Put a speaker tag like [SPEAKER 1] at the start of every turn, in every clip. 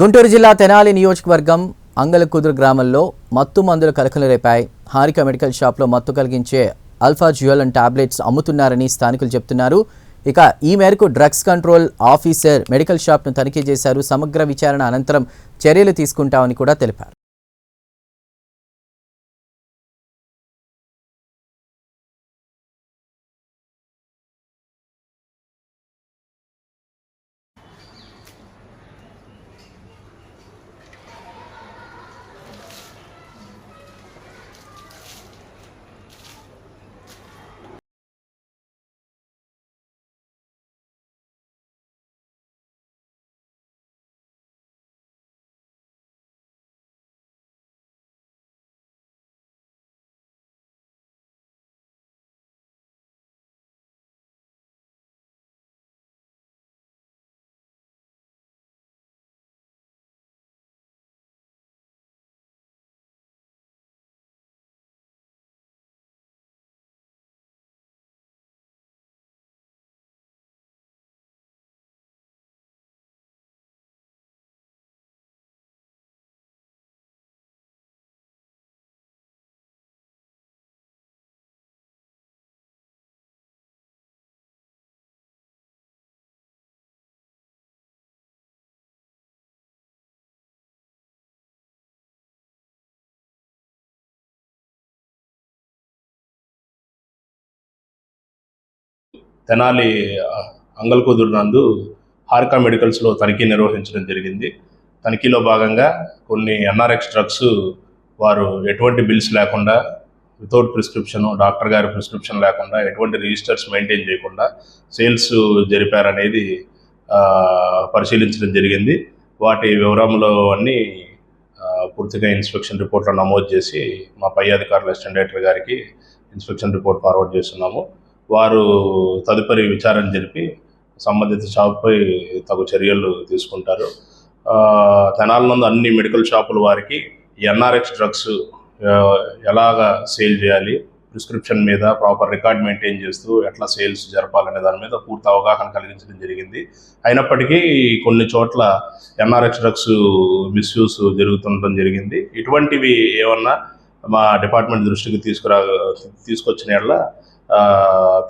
[SPEAKER 1] గుంటూరు జిల్లా తెనాలి నియోజకవర్గం అంగలకుదురు గ్రామంలో మత్తు మందులు కలకలు రేపాయి. హారిక మెడికల్ షాప్లో మత్తు కలిగించే అల్ఫా జ్యువల్ అండ్ టాబ్లెట్స్ అమ్ముతున్నారని స్థానికులు చెప్తున్నారు. ఇక ఈ మేరకు డ్రగ్స్ కంట్రోల్ ఆఫీసర్ మెడికల్ షాప్ను తనిఖీ చేశారు. సమగ్ర విచారణ అనంతరం చర్యలు తీసుకుంటామని కూడా తెలిపారు.
[SPEAKER 2] తెనాలి అంగల్కూదురు నందు హార్కా మెడికల్స్లో తనిఖీ నిర్వహించడం జరిగింది. తనిఖీలో భాగంగా కొన్ని ఎన్ఆర్ఎక్స్ డ్రగ్స్ వారు ఎటువంటి బిల్స్ లేకుండా వితౌట్ ప్రిస్క్రిప్షన్ డాక్టర్ గారి ప్రిస్క్రిప్షన్ లేకుండా ఎటువంటి రిజిస్టర్స్ మెయింటైన్ చేయకుండా సేల్స్ జరిపారనేది పరిశీలించడం జరిగింది. వాటి వివరంలో అన్నీ పూర్తిగా ఇన్స్పెక్షన్ రిపోర్ట్లో నమోదు చేసి మా పై అధికారులు అసిస్టెంట్ డైరెక్టర్ గారికి ఇన్స్పెక్షన్ రిపోర్ట్ ఫార్వర్డ్ చేస్తున్నాము. వారు తదుపరి విచారణ జరిపి సంబంధిత షాప్పై తగు చర్యలు తీసుకుంటారు. తెనాల నందు అన్ని మెడికల్ షాపుల వారికి ఎన్ఆర్ఎక్స్ డ్రగ్స్ ఎలాగా సేల్ చేయాలి ప్రిస్క్రిప్షన్ మీద ప్రాపర్ రికార్డ్ మెయింటైన్ చేస్తూ ఎట్లా సేల్స్ జరపాలనే దాని మీద పూర్తి అవగాహన కలిగించడం జరిగింది. అయినప్పటికీ కొన్ని చోట్ల ఎన్ఆర్ఎక్స్ డ్రగ్స్ మిస్యూస్ జరుగుతుండడం జరిగింది. ఇటువంటివి ఏమన్నా మా డిపార్ట్మెంట్ దృష్టికి తీసుకురా తీసుకొచ్చిన యెడల,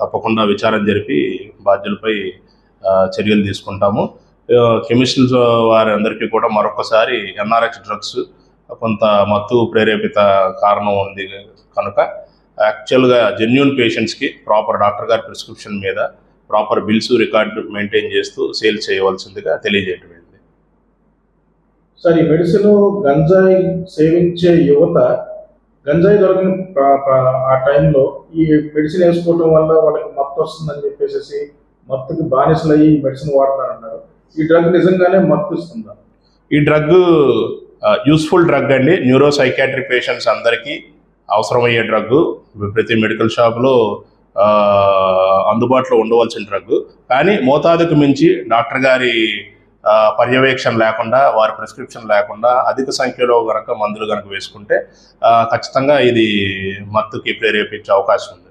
[SPEAKER 2] తప్పకుండా విచారం జరిపి బాధ్యులపై చర్యలు తీసుకుంటాము. కెమిస్ట్రీస్ వారి అందరికీ కూడా మరొకసారి ఎన్ఆర్ఎక్స్ డ్రగ్స్ కొంత మత్తు ప్రేరేపిత కారణం ఉంది కనుక యాక్చువల్గా జెన్యున్ పేషెంట్స్కి ప్రాపర్ డాక్టర్ గారి ప్రిస్క్రిప్షన్ మీద ప్రాపర్ బిల్స్ రికార్డు మెయింటైన్ చేస్తూ సేల్ చేయవలసిందిగా తెలియజేయటం
[SPEAKER 3] సార్ ఈ మెడిసిన్ గంజాయి సేవించే యువత గంజాయి దొరకని ఆ టైంలో ఈ మెడిసిన్ వేసుకోవటం వల్ల వాళ్ళకి మత్తు వస్తుందని చెప్పేసి మత్తుకి బానిసలు అయ్యి మెడిసిన్ వాడతారన్నారు ఈ డ్రగ్ నిజంగానే మత్తు ఇస్తుందా?
[SPEAKER 2] ఈ డ్రగ్ యూస్ఫుల్ డ్రగ్ అండి. న్యూరో సైకాట్రిక్ పేషెంట్స్ అందరికీ అవసరమయ్యే డ్రగ్ ప్రతి మెడికల్ షాప్లో అందుబాటులో ఉండవలసిన డ్రగ్ కానీ మోతాదుకు మించి డాక్టర్ గారి పర్యవేక్షణ లేకుండా వారి ప్రిస్క్రిప్షన్ లేకుండా అధిక సంఖ్యలో కనుక మందులు కనుక వేసుకుంటే ఖచ్చితంగా ఇది మత్తుకి ప్రేరేపించే అవకాశం ఉంది.